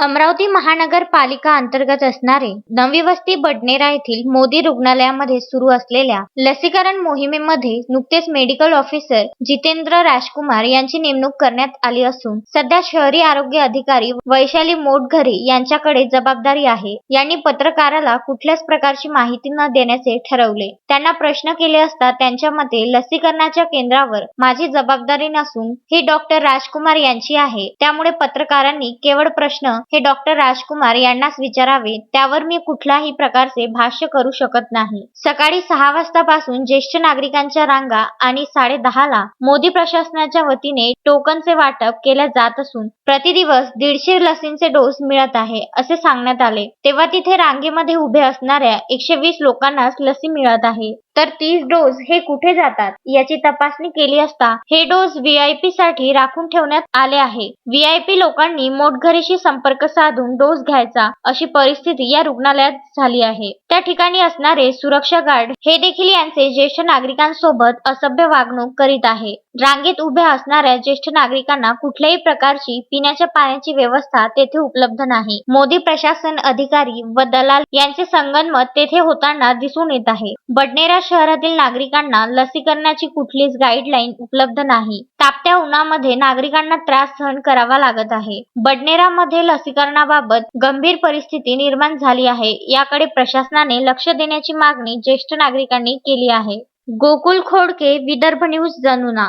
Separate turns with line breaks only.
अमरावती महानगरपालिका अंतर्गत असणारे नवी वस्ती बडनेरा येथील मोदी रुग्णालयामध्ये सुरू असलेल्या लसीकरण मोहिमेमध्ये नुकतेच मेडिकल ऑफिसर जितेंद्र राजकुमार यांची नेमणूक करण्यात आली असून सध्या शहरी आरोग्य अधिकारी वैशाली मोटघरे यांच्याकडे जबाबदारी आहे. यांनी पत्रकाराला कुठल्याच प्रकारची माहिती न देण्याचे ठरवले. त्यांना प्रश्न केले असता त्यांच्या मते लसीकरणाच्या केंद्रावर माझी जबाबदारी नसून ही डॉक्टर राजकुमार यांची आहे. त्यामुळे पत्रकारांनी केवळ प्रश्न हे डॉक्टर राजकुमार यांनाच विचारावे त्यावर मी कुठल्याही प्रकारचे भाष्य करू शकत नाही. सकाळी सहा वाजतापासून ज्येष्ठ नागरिकांच्या रांगा आणि साडे ला मोदी प्रशासनाच्या वतीने टोकनचे वाटप केल्या जात असून प्रतिदिवस दीडशे लसींचे डोस मिळत आहे असे सांगण्यात आले. तेव्हा तिथे रांगेमध्ये उभे असणाऱ्या एकशे वीस लोकांनाच लसी मिळत आहे. तर तीस डोस हे कुठे जातात याची तपासणी केली असता हे डोस व्हीआयपी साठी राखून ठेवण्यात आले आहे. व्हीआयपी लोकांनी मोटघरीशी संपर्क साधून डोस घ्यायचा अशी परिस्थिती या रुग्णालयात झाली आहे. त्या ठिकाणी असणारे सुरक्षा गार्ड हे देखील यांचे ज्येष्ठ नागरिकांसोबत असभ्य वागणूक करीत आहे. रांगेत उभ्या असणाऱ्या ज्येष्ठ नागरिकांना कुठल्याही प्रकारची पिण्याच्या पाण्याची व्यवस्था तेथे उपलब्ध नाही. मोदी प्रशासन अधिकारी व दलाल यांचे संगनमत तेथे होताना दिसून येत आहे. बडनेरा शहरातील नागरिकांना लसीकरणाची कुठलीच गाईडलाईन उपलब्ध नाही. तापत्या उन्हामध्ये नागरिकांना त्रास सहन करावा लागत आहे. बडनेरामध्ये लसीकरणाबाबत गंभीर परिस्थिती निर्माण झाली आहे. याकडे प्रशासनाने लक्ष देण्याची मागणी ज्येष्ठ नागरिकांनी केली आहे. गोकुल खोडके विदर्भ न्यूज जनुना